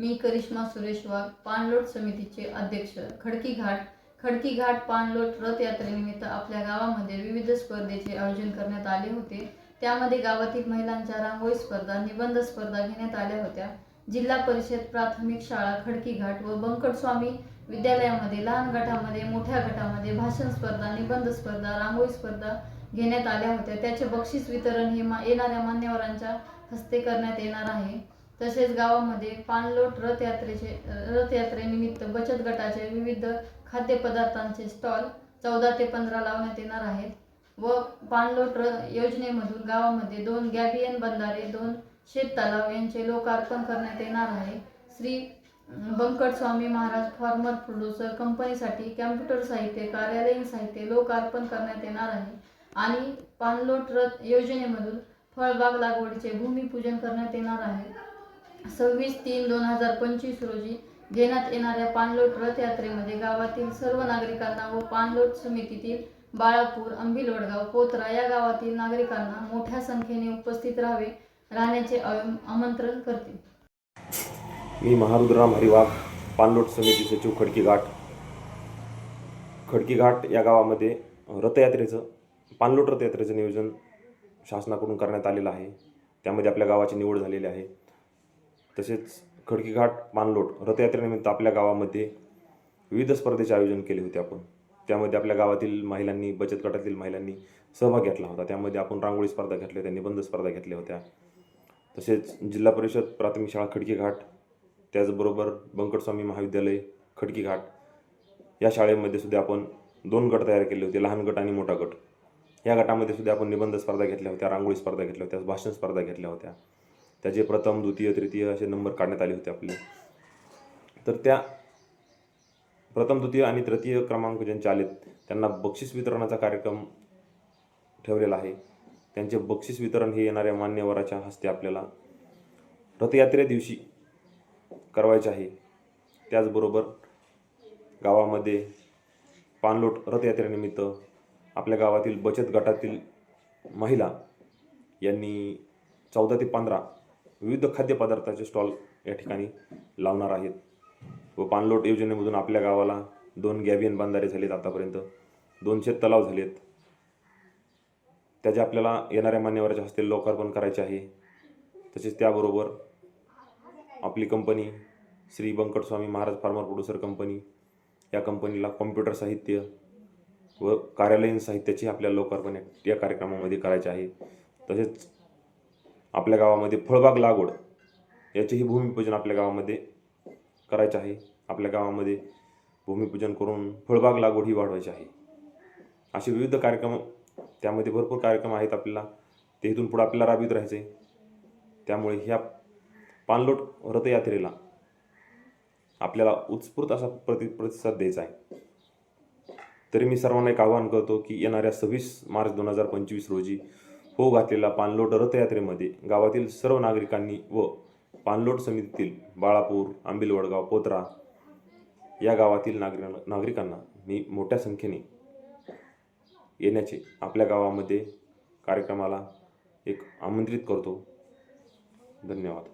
मी करिश्मा सुरेश वाघ पाणलोट समितीचे अध्यक्ष खडकी घाट खडकी घाट पाणलोट रथयात्रेनिमित्त आपल्या गावामध्ये विविध स्पर्धेचे आयोजन करण्यात आले होते. त्यामध्ये गावातील महिलांच्या रांगोळी स्पर्धा निबंध स्पर्धा घेण्यात आल्या होत्या. जिल्हा परिषद प्राथमिक शाळा खडकी घाट व बंकटस्वामी विद्यालयामध्ये लहान गटामध्ये मोठ्या गटामध्ये भाषण स्पर्धा निबंध स्पर्धा रांगोळी स्पर्धा घेण्यात आल्या होत्या. त्याचे बक्षीस वितरण हे मा येणाऱ्या मान्यवरांच्या हस्ते करण्यात येणार आहे. तसेच गावामध्ये पाणलोट रथयात्रेचे रथयात्रेनिमित्त बचत गटाचे विविध खाद्यपदार्थांचे स्टॉल चौदा ते पंधरा लावण्यात येणार आहेत. व पाणलोट र योजनेमधून गावामध्ये दोन गॅबियन बंधारे दोन शेत तलाव यांचे लोकार्पण करण्यात येणार आहे. श्री बंकट स्वामी महाराज फार्मर प्रोड्युसर कंपनीसाठी कॅम्प्युटर साहित्य कार्यालयीन साहित्य लोकार्पण करण्यात येणार आहे. आणि पाणलोट रथ योजनेमधून फळबाग लागवडीचे भूमिपूजन करण्यात येणार आहे. सव्वीस तीन दोन हजार पंचवीस रोजी घेण्यात येणाऱ्या पाणलोट रथयात्रेमध्ये गावातील सर्व नागरिकांना व पाणलोट समितीतील बाळापूर अंबिलवडगाव पोत्रा या गावातील नागरिकांना मोठ्या संख्येने उपस्थित राहावे राहण्याचे आमंत्रण करते मी महारुद्रराम हरिवाग पाणलोट समिती सचिव खडकी घाट. खडकी घाट या गावामध्ये रथयात्रेचं पाणलोट रथयात्रेचं नियोजन शासनाकडून करण्यात आलेलं आहे. त्यामध्ये आपल्या गावाची निवड झालेली आहे. तसेच खडकीघाट पाणलोट रथयात्रेनिमित्त आपल्या गावामध्ये विविध स्पर्धेचे आयोजन केले होते आपण. त्यामध्ये आपल्या गावातील महिलांनी बचत गटातील महिलांनी सहभाग घेतला होता. त्यामध्ये आपण रांगोळी स्पर्धा घेतल्या होत्या निबंध स्पर्धा घेतल्या होत्या. तसेच जिल्हा परिषद प्राथमिक शाळा खडकीघाट त्याचबरोबर बंकटस्वामी महाविद्यालय खडकी घाट या शाळेमध्ये सुद्धा आपण दोन गट तयार केले होते लहान गट आणि मोठा गट. या गटामध्ये सुद्धा आपण निबंध स्पर्धा घेतल्या होत्या रांगोळी स्पर्धा घेतल्या होत्या भाषण स्पर्धा घेतल्या होत्या. त्याचे प्रथम द्वितीय तृतीय असे नंबर काढण्यात आले होते आपले. तर त्या प्रथम द्वितीय आणि तृतीय क्रमांक ज्यांचे आलेत त्यांना बक्षीस वितरणाचा कार्यक्रम ठेवलेला आहे. त्यांचे बक्षीस वितरण हे येणाऱ्या मान्यवराच्या हस्ते आपल्याला रथयात्रे दिवशी करवायचे आहे. त्याचबरोबर गावामध्ये पाणलोट रथयात्रेनिमित्त आपल्या गावातील बचत गटातील महिला यांनी चौदा ते पंधरा विविध खाद्यपदार्थाचे स्टॉल या ठिकाणी लावणार आहेत. व पाणलोट योजनेमधून आपल्या गावाला दोन गॅबियन बांधारे झालेत आतापर्यंत. दोनशे तलाव झालेत. त्याचे आपल्याला येणाऱ्या मान्यवराच्या हस्ते लोकार्पण करायचे आहे तसेच त्याबरोबर आपली company Shri Bankatswami Maharaj farmer producer company या कंपनीला कॉम्प्युटर साहित्य व कार्यालयीन साहित्याची आपल्याला लोकार्पण या कार्यक्रमामध्ये करायचे आहे. तसेच आपल्या गावामध्ये फळबाग लागवड याचेही भूमिपूजन आपल्या गावामध्ये करायचे आहे. आपल्या गावामध्ये भूमिपूजन करून फळबाग लागवड ही वाढवायची आहे. असे विविध कार्यक्रम त्यामध्ये भरपूर कार्यक्रम आहेत आपल्याला. ते इथून पुढे आपल्याला राबवित राहायचे. त्यामुळे ह्या पाणलोट रथयात्रेला आपल्याला उत्स्फूर्त असा प्रति प्रतिसाद द्यायचा आहे. तरी मी सर्वांना एक आवाहन करतो की येणाऱ्या सव्वीस मार्च दोन हजार पंचवीस रोजी हो घातलेला पाणलोट रथयात्रेमध्ये गावातील सर्व नागरिकांनी व पाणलोट समितीतील बाळापूर आंबिलवडगाव पोत्रा या गावातील नागरिकांना नागरिकांना मी मोठ्या संख्येने येण्याचे आपल्या गावामध्ये कार्यक्रमाला एक आमंत्रित करतो. धन्यवाद.